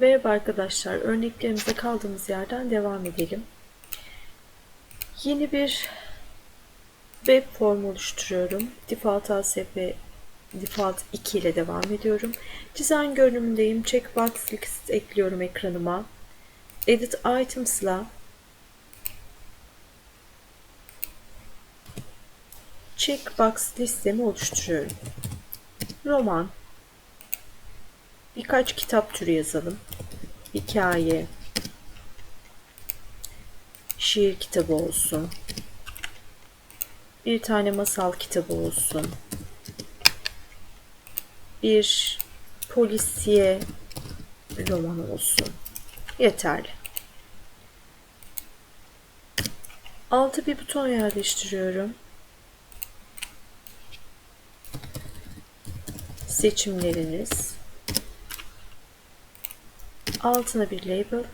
Merhaba arkadaşlar, örneklerimize kaldığımız yerden devam edelim. Yeni bir web form oluşturuyorum. Default ASP Default 2 ile devam ediyorum. Design görünümündeyim. Checkbox list ekliyorum ekranıma. Edit Items'la Checkbox listemi oluşturuyorum. Roman, Birkaç kitap türü yazalım. Hikaye, şiir kitabı olsun. Bir tane masal kitabı olsun. Bir polisiye roman olsun. Yeterli. Altı bir buton yerleştiriyorum. Seçimleriniz altına bir label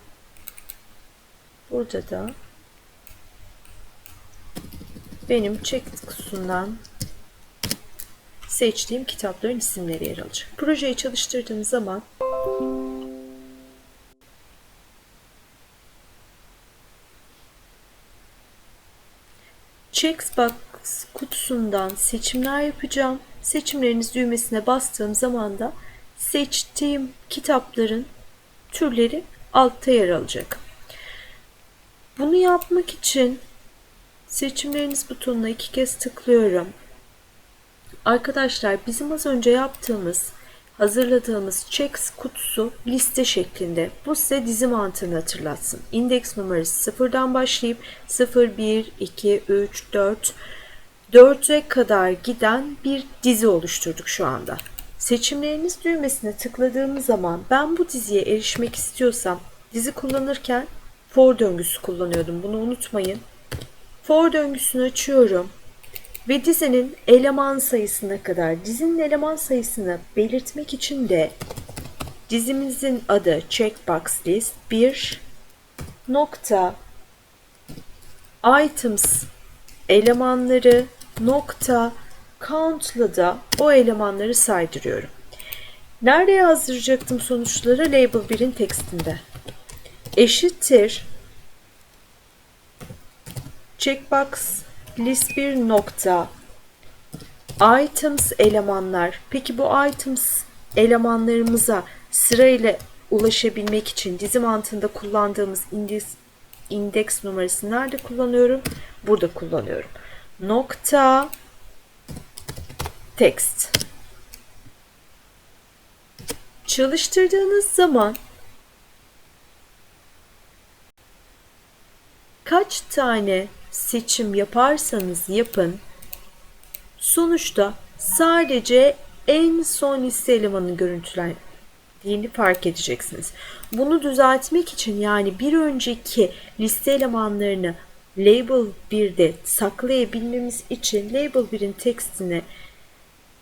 burada da benim check kutusundan seçtiğim kitapların isimleri yer alacak. Projeyi çalıştırdığım zaman Checkbox kutusundan seçimler yapacağım. Seçimleriniz düğmesine bastığım zaman da seçtiğim kitapların türleri altta yer alacak. Bunu yapmak için seçimleriniz butonuna iki kez tıklıyorum. Arkadaşlar bizim az önce yaptığımız hazırladığımız checks kutusu liste şeklinde. Bu size dizi mantığını hatırlatsın. İndeks numarası sıfırdan başlayıp 0, 1, 2, 3, 4, 4'e kadar giden bir dizi oluşturduk şu anda. Seçimleriniz düğmesine tıkladığımız zaman ben bu diziye erişmek istiyorsam dizi kullanırken for döngüsü kullanıyordum. Bunu unutmayın. For döngüsünü açıyorum ve dizinin eleman sayısına kadar dizinin eleman sayısını belirtmek için de dizimizin adı checkbox list 1 nokta items elemanları nokta count'la da o elemanları saydırıyorum. Nerede yazdıracaktım sonuçları? Label 1'in tekstinde. Eşittir checkbox list 1 nokta items elemanlar. Peki bu items elemanlarımıza sırayla ulaşabilmek için dizi mantığında kullandığımız indeks, indeks numarası nerede kullanıyorum? Burada kullanıyorum. Nokta text. Çalıştırdığınız zaman kaç tane seçim yaparsanız yapın sonuçta sadece en son liste elemanı görüntülendiğini fark edeceksiniz. Bunu düzeltmek için yani bir önceki liste elemanlarını label 1'de saklayabilmemiz için label 1'in tekstine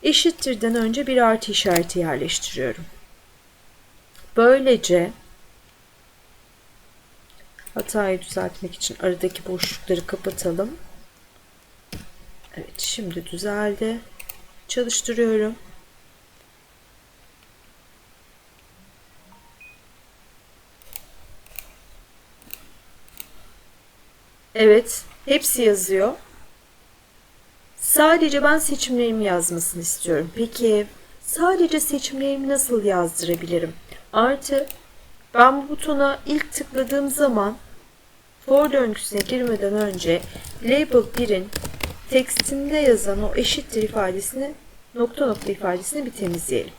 eşittirden önce bir artı işareti yerleştiriyorum. Böylece hatayı düzeltmek için aradaki boşlukları kapatalım. Evet şimdi düzeldi. Çalıştırıyorum. Evet, hepsi yazıyor. Sadece ben seçimlerimi yazmasını istiyorum. Peki sadece seçimlerimi nasıl yazdırabilirim? Artı ben bu butona ilk tıkladığım zaman for döngüsüne girmeden önce label 1'in tekstinde yazan o eşittir ifadesini nokta nokta ifadesini bir temizleyelim.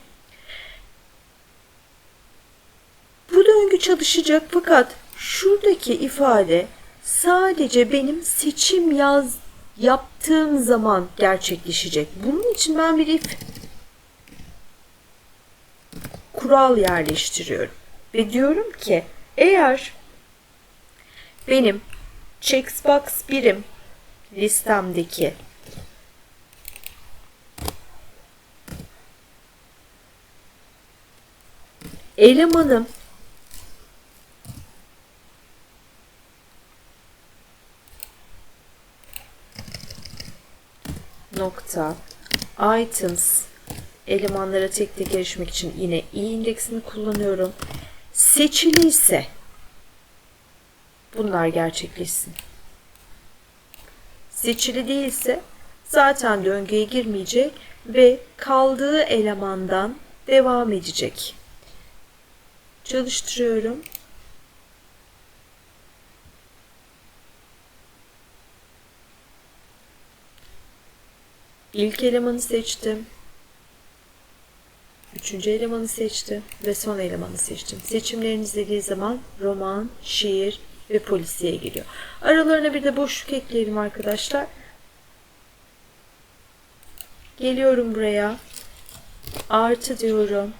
Bu döngü çalışacak fakat şuradaki ifade sadece benim seçim yaz yaptığım zaman gerçekleşecek. Bunun için ben bir if kural yerleştiriyorum. Ve diyorum ki eğer benim checkbox birim listemdeki elemanım nokta items elemanlara tek tek erişmek için yine i indeksini kullanıyorum. seçiliyse bunlar gerçekleşsin. Seçili değilse zaten döngüye girmeyecek ve kaldığı elemandan devam edecek. Çalıştırıyorum. İlk elemanı seçtim. Üçüncü elemanı seçtim ve son elemanı seçtim. Seçimlerini izlediği zaman roman, şiir ve polisiye geliyor. Aralarına bir de boşluk ekleyelim arkadaşlar. Geliyorum buraya. Artı diyorum.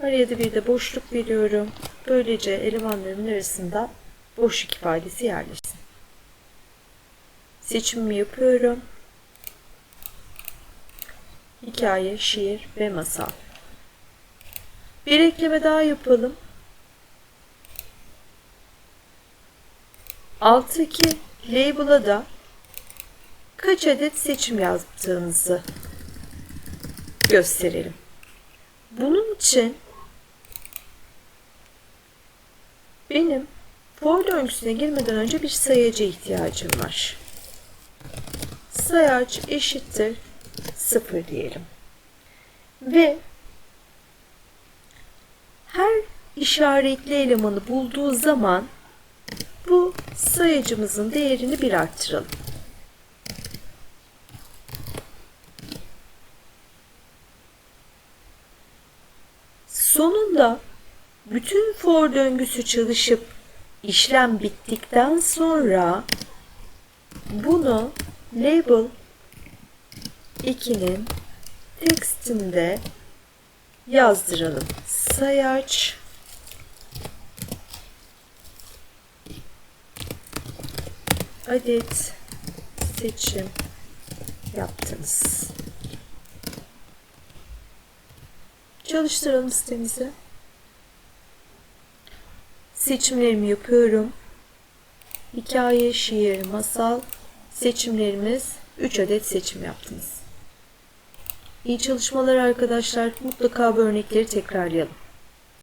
Araya da bir de boşluk veriyorum. Böylece elemanlarımın arasında boşluk ifadesi yerleşsin. Seçimimi yapıyorum. Hikaye, şiir ve masal. Bir ekleme daha yapalım. Alttaki label'a da kaç adet seçim yaptığınızı gösterelim. Bunun için benim for döngüsüne girmeden önce bir sayacı ihtiyacım var. Sayaç eşittir 0 diyelim. Ve her işaretli elemanı bulduğu zaman bu sayacımızın değerini bir arttıralım. Sonunda bütün for döngüsü çalışıp işlem bittikten sonra bunu label 2'nin tekstinde yazdıralım. Sayaç adet seçim yaptınız. Çalıştıralım sitemizi. Seçimlerimi yapıyorum. Hikaye, şiir, masal seçimlerimiz 3 adet seçim yaptınız. İyi çalışmalar arkadaşlar. Mutlaka bu örnekleri tekrarlayalım.